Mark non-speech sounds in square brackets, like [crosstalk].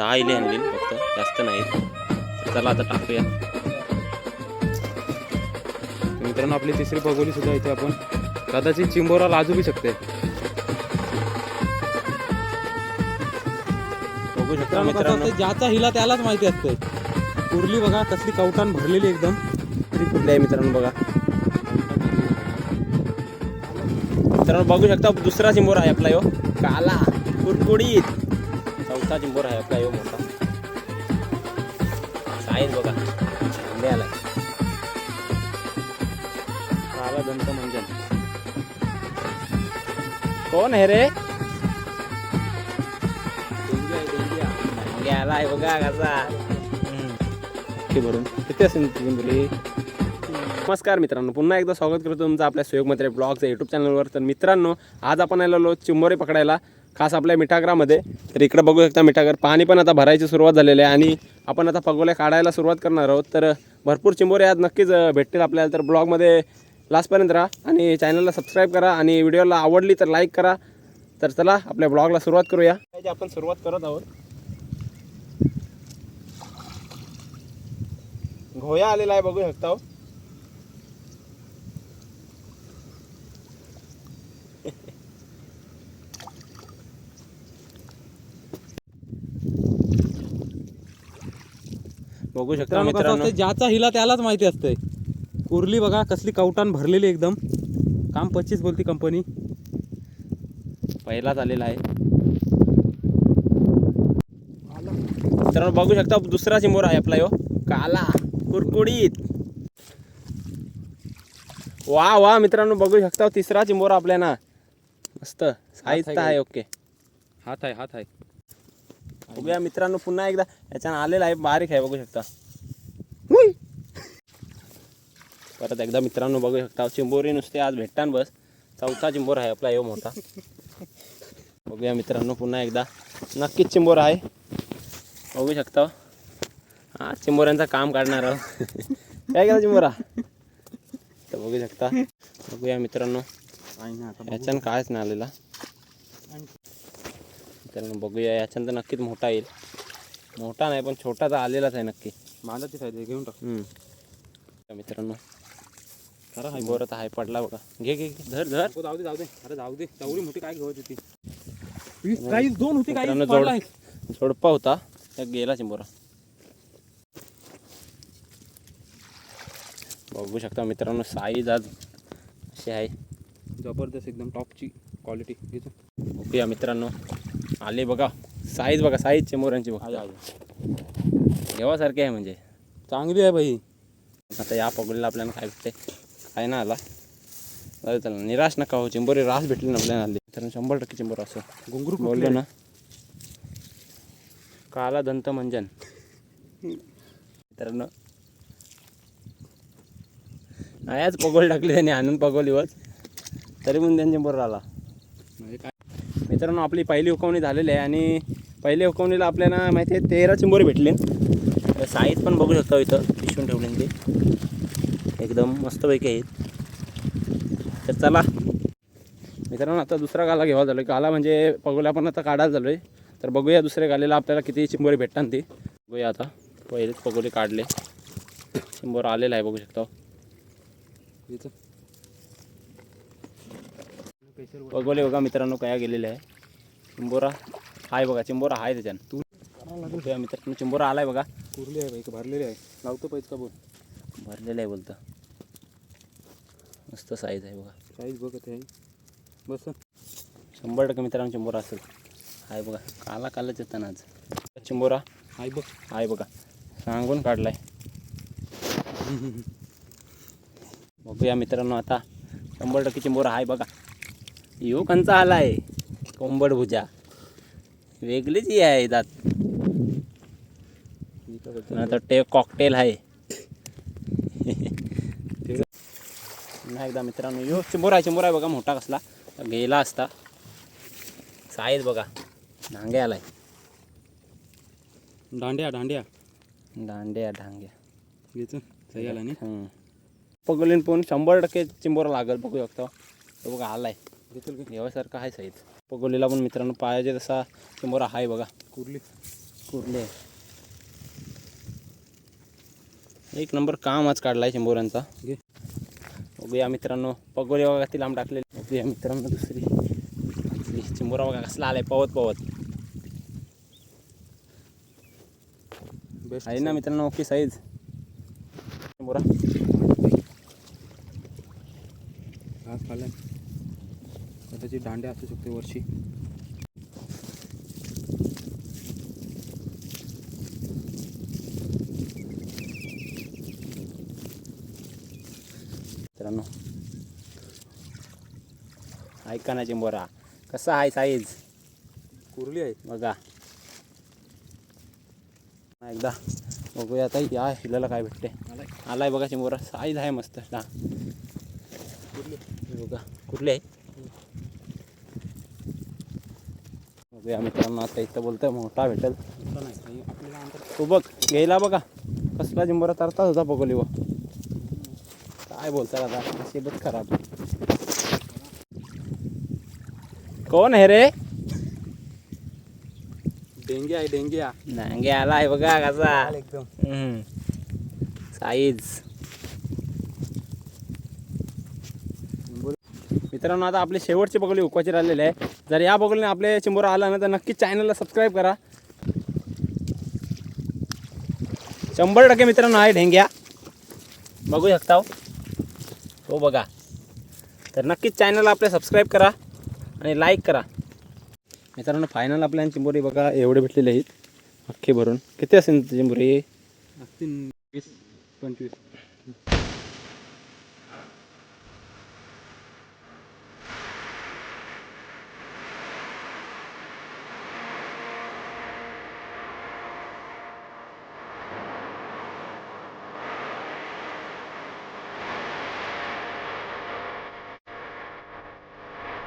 दहा इले आणली फक्त जास्त नाही चला आता टाकूया. तर मित्रांनो आपली तिसरी पगोली सुद्धा इथे आपण. कदाचित चिंबोरा लाजू बी शकते. बघू शकता मित्रांनो ज्याचा हिला त्यालाच माहिती असते कुर्ली बघा कसली कवटान भरलेली एकदम. तरी कुठली आहे मित्रांनो बघा. मित्रांनो बघू शकता दुसरा चिंबोर आहे आपला यो. काला कुरकुडीत. चौथा चिंबोर आहे आपला यो मोठा. साईज बघा. चांगले आला काला दंत मंजन. कोण आहे रे? गेलाय बघा कसा. भरून. किती असेल बोली नमस्कार मित्रांनो पुन्हा एकदा स्वागत करतो तुमचं आपल्या सुयोग मत्रे ब्लॉगच्या यूट्यूब चॅनलवर तर मित्रांनो आज आपण आलेलो चिंबोरे पकडायला. खास आपल्या मिठागरामध्ये. तर इकडं बघू शकता मिठागर. पाणी पण आता भरायची सुरुवात झालेली आहे आणि आपण आता पगोल्या काढायला सुरुवात करणार आहोत. तर भरपूर चिंबोरे आज नक्कीच भेटतील आपल्याला. तर ब्लॉगमध्ये लास्टपर्यंत राहा आणि चॅनलला सबस्क्राईब करा आणि व्हिडिओला आवडली तर लाईक करा. तर चला आपल्या ब्लॉगला सुरुवात करूया. आपण सुरुवात करत आहोत. घोया आलेला आहे बघू शकता हो. बघू शकता मित्रांनो कसं मित्रांनो. असतं, ज्याचा हिला त्यालाच माहिती असते कुर्ली बघा कसली कवटान भरलेली एकदम. काम पच्चीस बोलती कंपनी पहिलाच आलेला आहे. मित्रांनो बघू शकता दुसरा चिंबोर आहे आपला यो. काला कुरकुडीत. वा वा मित्रांनो बघू शकता तिसरा चिंबोर आपल्या ना मस्त साईज आहे ओके. हात आहे हात आहे. बघूया मित्रांनो पुन्हा एकदा याच्यानं आलेला आहे बारीक आहे बघू शकता. परत एकदा मित्रांनो बघू शकता चिंबोरी नुसते आज भेटतान बस. चौथा चिंबोर आहे आपला यो मोठा. बघूया मित्रांनो पुन्हा एकदा. नक्कीच चिंबोर आहे. बघू शकता. हा चिंबोऱ्यांचं काम काढणार आहोत. काय केलं चिंबोरा? तर बघू शकता. बघूया मित्रांनो. याच्यानं कायच नाही आलेला. मित्रांनो बघूया. याच्यानं तर नक्कीच मोठा येईल. मोठा नाही पण छोटा तर आलेलाच आहे नक्की. माझा ते फायदे घेऊन टाक. तर मित्रांनो. खरं आहे. चिंबोरा तर हाय पडला बघा. घे घे. धर धर. जाऊ दे जाऊ दे. अरे जाऊ दे. तेवढी मोठी काय होती काही दोन होती पडला जोड झोडपा होता. त्या गेला चिंबोरा बघू शकता मित्रांनो साईज आज अशी आहे. जबरदस्त एकदम टॉपची क्वालिटी घेतो बघूया मित्रांनो. आले बघा. साईज बघा साईज चिंबोऱ्यांची बघा. घेवासारखी आहे म्हणजे. चांगली आहे बाई. आता या पगडीला आपल्याला काय भेटते काय ना आला. दे चला. निराश नका हो चिंबोरी रास भेटली ना आपल्याला आली. तर शंभर टक्के चिंबोर असं. घुंगरू बोललो ना. काला दंत मंजन. मित्रांनो आयाच पगोल टाकली त्यांनी आणून पगोलीवर तरी पण त्यांच्या बरोबर आला. म्हणजे काय मित्रांनो आपली पहिली हुकवणी झालेली आहे आणि पहिल्या हुकवणीला आपल्याला माहिती आहे तेरा चिंबोरे भेटले. साईज पण बघू शकता हो इथं पिशवून ठेवले ते. एकदम मस्तपैकी आहेत. तर चला. मित्रांनो आता दुसरा गाला घेवा झालो गाला म्हणजे पगोला पण आता काढायला झालो आहे तर बघूया दुसऱ्या गालेला आपल्याला किती चिंबोरे भेटतात ते. बघूया आता. पहिलेच पगोले काढले. चिंबोर आलेला आहे बघू शकता हो. पगोले बघा मित्रांनो काय गेलेले आहे. चिंबोरा आहे बघा चिंबोरा आहे त्याच्यानं तू मित्रांनो चिंबोरा आलाय बघा. कुरली आहे भरलेली आहे. लावतो पाहिजे का बोल? भरलेलं आहे बोलतं. मस्त साईज आहे बघा. साईज बघत आहे. बस. शंभर टक्के मित्रांनो चिंबोरा असेल. आहे बघा काला कालच येतं ना आज. चिंबोरा आई बघ. आहे बघा सांगून काढलाय. [laughs] बघूया मित्रांनो आता. शंभर टक्के चिंबोरा आहे बघा. यो कंचा आलाय. कोंबड भुजा. वेगळीच ही आहे दात. नंतर ते कॉकटेल आहे. पुन्हा एकदा मित्रांनो यो चिंबोरा आहे चिंबोरा आहे बघा मोठा कसला. गेला असता. साईज बघा. धांगे आलाय. दांड्या दांड्या. दांड्या डांग्या सही आला. पगोलीन पण शंभर टक्के चिंबोरा लागेल बघू शकतो तो बघा आलाय. घेतल का घेवासारखा आहे साईज पगोलीला पण मित्रांनो पायाचे तसा चिंबोरा आहे बघा. कुरली. कुर्ले एक नंबर काम आज काढलाय चिंबोऱ्यांचा घे. बघूया मित्रांनो. पगोली बघा ती लांब टाकलेली. बघूया मित्रांनो दुसरी. दुसरी. चिंबोरा बघा कसला आलाय. पवत पवत. बेस्ट आहे ना मित्रांनो ओके साईज चिंबोरा कदाचित दांड्या असू शकते वर्षी मित्रांनो ऐका ना चिंबोरा कसा आहे साईज कुर्ली आहे. बघा. एकदा बघूया आता या हिलाला काय भेटते? आलाय बघा चिंबोरा साईज आहे मस्त. हा. कुर्ली. बघा. कुठले आहे? बघूया मित्रांनो आता इथं बोलतोय मोठा भेटेल. तो बघ गेला बघा. कसला चिंबोरा तरताच होता पकोली व. काय बोलता आता? नशीबच खराब. कोण आहे रे? डेंगे आहे डेंगे नांगे आलाय बघा कसा एकदम साईज. मित्रांनो आता आपली शेवटची बगले उकवाची राहिलेली आहे. जर या बगलीने आपल्या चिंबोरा आला ना तर नक्कीच चॅनलला सबस्क्राईब करा. शंभर टक्के मित्रांनो आहे ढेंग्या. बघू शकता हो. हो बघा. तर नक्कीच चॅनलला आपल्या सबस्क्राईब करा आणि लाईक करा. मित्रांनो फायनल आपल्या चिंबोरी बघा एवढे भेटलेले आहेत. अख्खे भरून. किती असेल चिंबोरी? वीस पंचवीस.